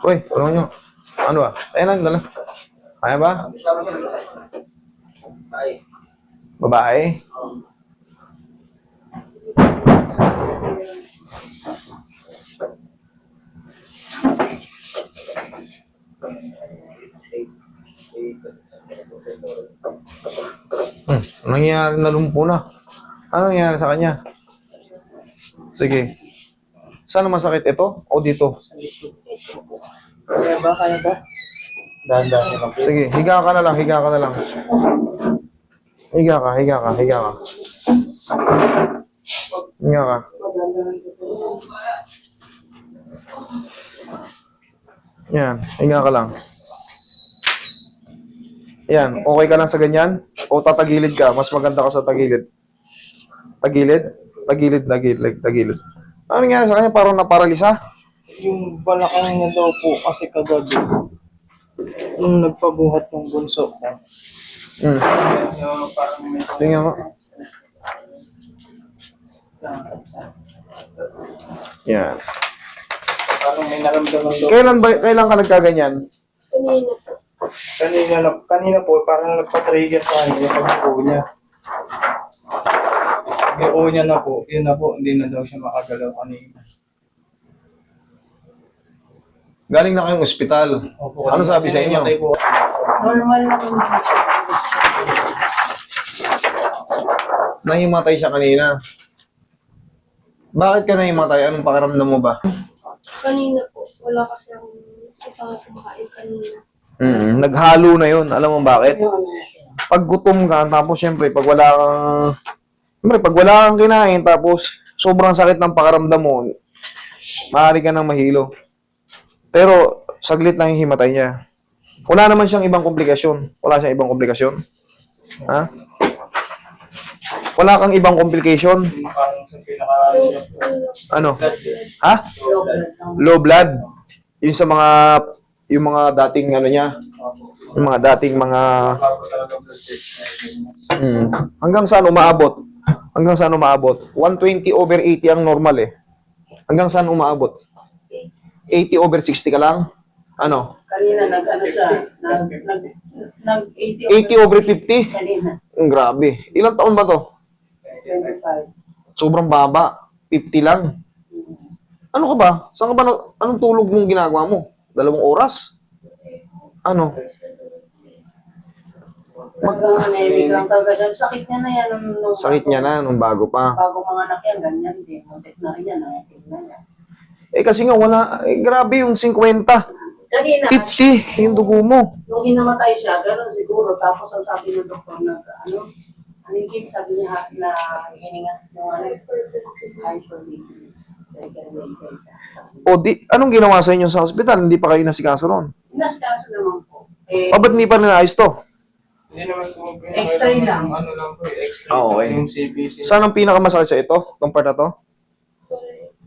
Uy, tulungan nyo. Ano ba? Ayan lang, dala. Kaya ba? Babae? Hmm, nangyayari na lumpo na? Ano nangyayari sa kanya? Sige. Saan naman sakit ito? O dito? Kaya ba? Kaya ba? Dahan-dahan lang. Sige, higa ka na lang, higa ka na lang. Higa ka, higa ka, higa ka. Higa ka. Yan, higa ka lang. Yan, okay ka lang sa ganyan? O tatagilid ka? Mas maganda ka sa tagilid. Tagilid? Tagilid, tagilid, tagilid. Ano nangyari sa kanya? Parang naparalisa? Yung balakang niya daw po kasi kagabi. Nung nagpabuhat ng bunso ko. Hmm. Yung parang may Tingnan mo. Yan. parang may naramdaman daw. Kailan ba, kailan ka nagkaganyan? Kanina po. Kanina, na, kanina po, parang nagpa-trigger sa kanya yung pag-upo niya. Pag-upo niya na po, yun na po, hindi na daw siya makagalaw kanina. Galing na kayong ospital. Opo, Ano sabi sa inyo? namatay po. Normal lang yung Nahimatay siya kanina. Bakit ka nahimatay? Anong pakiramdam mo ba? Kanina po. Wala kasi akong ipang kumakain kanina. Mm, naghalo na yun. Alam mo bakit? Pag gutom ka, tapos syempre, pag wala kang... Syempre, pag wala kang kinain, tapos sobrang sakit ng pakaramdam mo, maaari ka nang mahilo. Pero, saglit lang yung himatay niya. Wala naman siyang ibang komplikasyon. Wala siyang ibang komplikasyon. Ha? Wala kang ibang complication. Ano? Ha? Low blood. Yung sa mga yung mga dating ano niya, yung mga dating mga mm, hanggang saan umaabot? Hanggang saan umaabot? 120 over 80 ang normal eh. Hanggang saan umaabot? 80 over 60 ka lang? Ano? Kanina nag-ano siya, nag, nag, nag 80 80 over 50? kanina, Ang grabe. Ilang taon ba to? 25. Sobrang baba. 50 lang. Ano ka ba? Saan ka ba? na- Anong tulog mong ginagawa mo? Dalawang oras? Ano? Hanggang ano, eh, biglang talaga siya. Sakit niya na yan. Nung, nung, Sakit niya na nung bago pa. Bago mga anak yan, ganyan din. Muntik na rin yan, nangating na yan. Eh kasi nga wala, eh, grabe yung 50, Kanina, 50 yung dugo mo. nung hinamatay siya, gano'n siguro. Tapos ang sabi ng doktor na, ano, ano yung game, sabi niya ha- na hininga, yung ano, hyperventilating. O di, anong ginawa sa inyo sa ospital? Hindi pa kayo nasikaso ron. Inaskaso naman po. Eh, O ba't hindi pa ninaayos to? Hindi naman po. X-ray lang. Ano lang po, x-ray. Ah, okay. Yung CBC. Saan ang pinakamasakit sa ito? Itong part na to?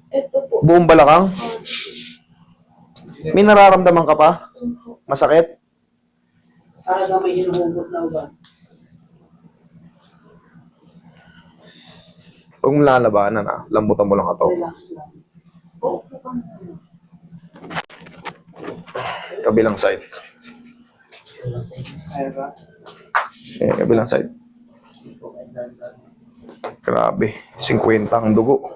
Ito po. Buong balakang? May nararamdaman ka pa? Masakit? para may hinuhugot na ba? Huwag mong lalabanan ah. Lambutan mo lang ito. Relax lang. Oo, oh, Kabilang side. Ay ba? Eh, kabilang side. Grabe. 50 ang dugo.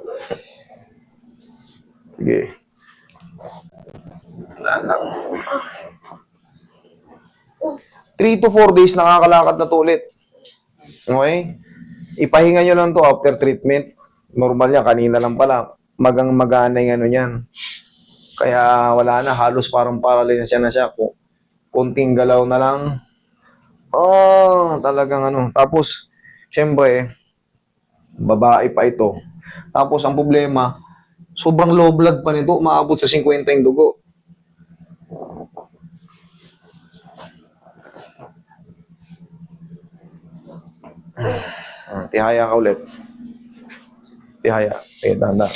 Sige. 3 to 4 days nakakalakad na to ulit. Okay? Ipahinga nyo lang to after treatment. Normal yan, kanina lang pala. Magang magana yung ano yan. Kaya wala na, halos parang paralysis na siya. Kung konting galaw na lang. Oh, talagang ano. Tapos, syempre, babae pa ito. Tapos, ang problema, sobrang low blood pa nito. Maabot sa 50 yung dugo. Ah, tihaya ka ulit. Tihaya. Eh, danda.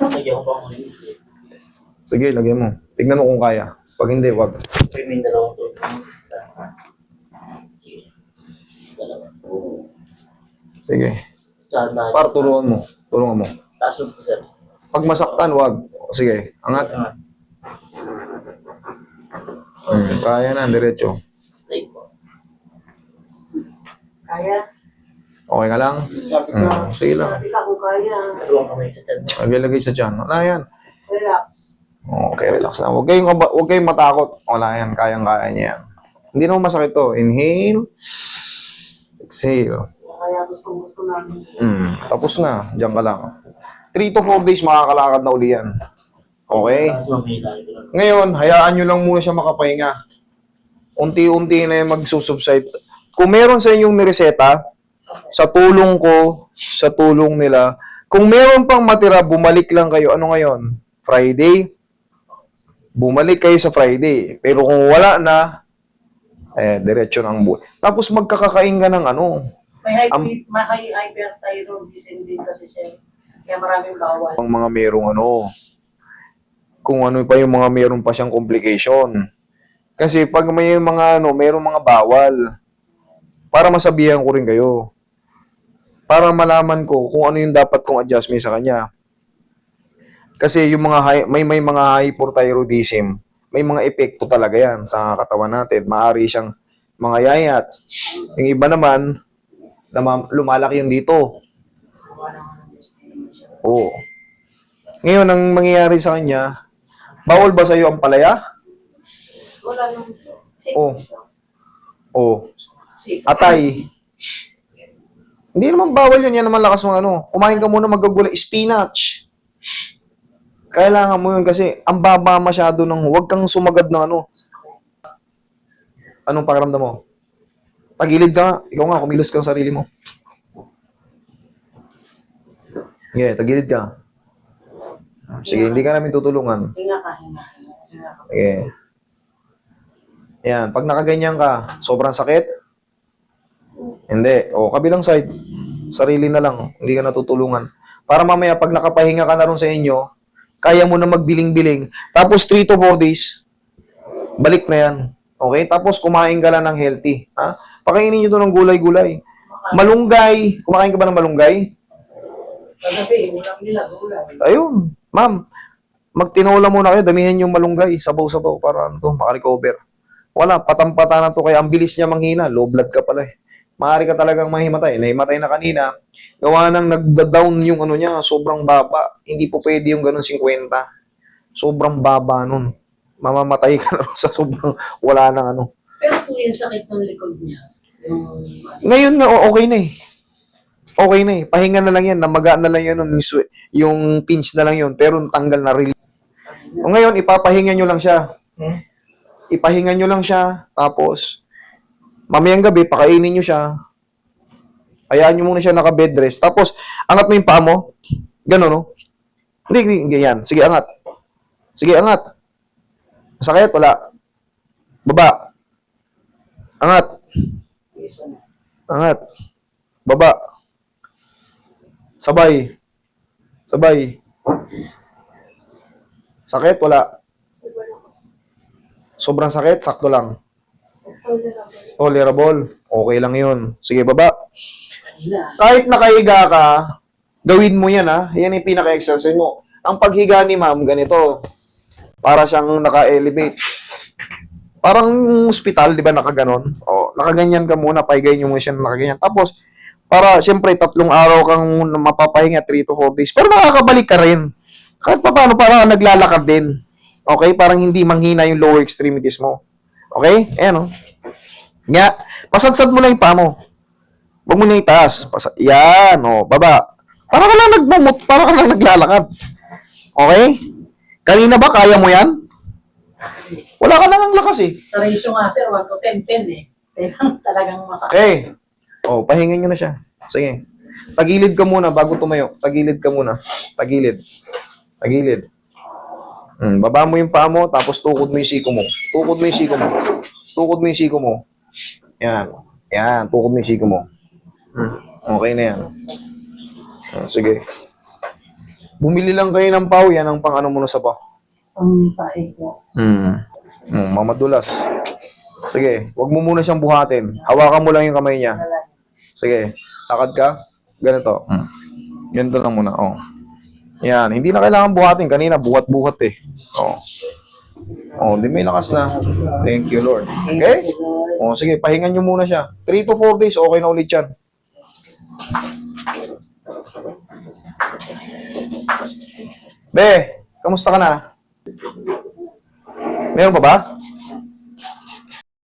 Nagyan ko pa muna. Sige, lagyan mo. Tignan mo kung kaya. Pag hindi, wag. May dalawang to. Sige. Par, turuan mo. Tulungan mo. Taas mo sir. Pag masaktan, wag. Sige, angat. Hmm, kaya na, diretso. Stay po. Kaya? Okay ka lang? Sabi ko, Hmm, sige lang. Sabi ka kung kaya. Dalawang kamay sa tiyan. Lagay sa tiyan. Wala yan. Relax. Okay, relax na. Huwag kayong, huwag kayong matakot. Wala yan. Kayang-kaya niya yan. Hindi naman masakit to. Inhale. Exhale. Kaya gusto gusto namin. Hmm, tapos na. Diyan ka lang. 3 to 4 days makakalakad na uli yan. Okay? Lang. Ngayon, hayaan nyo lang muna siya makapahinga. Unti-unti na yung magsusubside. Kung meron sa inyong nireseta, sa tulong ko, sa tulong nila, kung meron pang matira, bumalik lang kayo. Ano ngayon? Friday? Bumalik kayo sa Friday. Pero kung wala na, eh, diretso ng buhay. Tapos magkakakain ka ng ano, May high, may hyperthyroidism din kasi siya. Kaya maraming bawal. ang mga merong ano, kung ano pa yung mga meron pa siyang complication. Kasi pag may mga ano, merong mga bawal, para masabihan ko rin kayo. Para malaman ko kung ano yung dapat kong adjustment sa kanya. Kasi yung mga high, may may mga hyperthyroidism, may mga epekto talaga yan sa katawan natin. Maari siyang mga yayat. Yung iba naman, nama- lumalaki yung dito. Oo. Ngayon, ang mangyayari sa kanya, bawal ba sa'yo ang palaya? Wala nang Oo. Oo. Atay. Hindi naman bawal yun. Yan naman lakas mga ano. Kumain ka muna magagulay. Spinach. Kailangan mo yun kasi ang baba masyado ng huwag kang sumagad ng ano. Anong pakiramdam mo? Tagilid ka nga. Ikaw nga, kumilos ka sa sarili mo. Yeah, tagilid ka. Sige, hindi ka namin tutulungan. Hinga ka, hinga. Hinga ka. Sige. Yan, pag nakaganyan ka, sobrang sakit? Hindi. O, kabilang side, sarili na lang, hindi ka natutulungan. Para mamaya, pag nakapahinga ka na ron sa inyo, kaya mo na magbiling-biling. Tapos 3 to 4 days, balik na yan. Okay? Tapos kumain ka lang ng healthy. Ha? Pakainin nyo to ng gulay-gulay. Malunggay. Kumakain ka ba ng malunggay? Kagabi, ulam nila, ulam. Ayun, ma'am. Magtinola muna kayo, damihan yung malunggay, sabaw-sabaw para ano to, makarecover. Wala, patampata na to, kaya ang bilis niya manghina, low blood ka pala eh. Maaari ka talagang mahimatay. Nahimatay na kanina, gawa nang nagda-down yung ano niya, sobrang baba. Hindi po pwede yung ganun 50. Sobrang baba nun. Mamamatay ka na sa sobrang wala nang ano. Pero po yung sakit ng likod niya, yung Ngayon nga, o- okay na eh. Okay na eh. Pahinga na lang yan. Namaga na lang yan. Yung, yung pinch na lang yun. Pero tanggal na rin. O ngayon, ipapahinga nyo lang siya. Hmm? Ipahinga nyo lang siya. Tapos, mamayang gabi, pakainin nyo siya. Hayaan nyo muna siya naka-bed rest. Tapos, angat mo yung paa mo. Gano'n, no? Hindi, hindi, hindi. Yan. Sige, angat. Sige, angat. Masakit? Wala. Baba. Angat. Angat. Baba. Sabay. Sabay. Sakit? Wala. Sobrang sakit? Sakto lang. Tolerable. Tolerable. Okay lang yun. Sige, baba. Kahit nakahiga ka, gawin mo yan ha. Yan yung pinaka-exercise mo. Ang paghiga ni ma'am, ganito. Para siyang naka-elevate. Parang hospital, di ba, nakaganon? O, nakaganyan ka muna, pahigayin nyo muna siya na nakaganyan. Tapos, para, siyempre, tatlong araw kang mapapahinga, 3 to 4 days. Pero makakabalik ka rin. Kahit pa paano, parang naglalakad din. Okay? Parang hindi manghina yung lower extremities mo. Okay? Ayan o. Nga, pasadsad mo lang yung paa mo. Huwag mo na itaas. Pasa- Yan, o, baba. Para ka lang nagmumut, para ka lang naglalakad. Okay? Kanina ba kaya mo yan? Wala ka lang ang lakas eh. sa ratio nga sir, 1 to 10, 10 eh. 10 ang talagang masakit. Okay. O, pahingan nyo na siya. Sige. Tagilid ka muna bago tumayo. Tagilid ka muna. Tagilid. Tagilid. Hmm, baba mo yung paa mo, tapos tukod mo yung siko mo. Tukod mo yung siko mo. Tukod mo yung siko mo. Yan. Yan, tukod mo yung siko mo. Hmm, okay na yan. Hmm, sige. Bumili lang kayo ng pau, yan ang pang ano muna sa pau. Ang tae ko. Hmm. Hmm, mamadulas. Sige, wag mo muna siyang buhatin. Hawakan mo lang yung kamay niya. Sige, lakad ka. Ganito. Mm. Ganito lang muna. Oh. Yan. Hindi na kailangan buhatin. Kanina, buhat-buhat eh. Oh. Oh, di may lakas na. Thank you, Lord. Okay? Oh, sige, pahingan nyo muna siya. 3 to 4 days, okay na ulit yan. Be, kamusta ka na? Meron pa ba?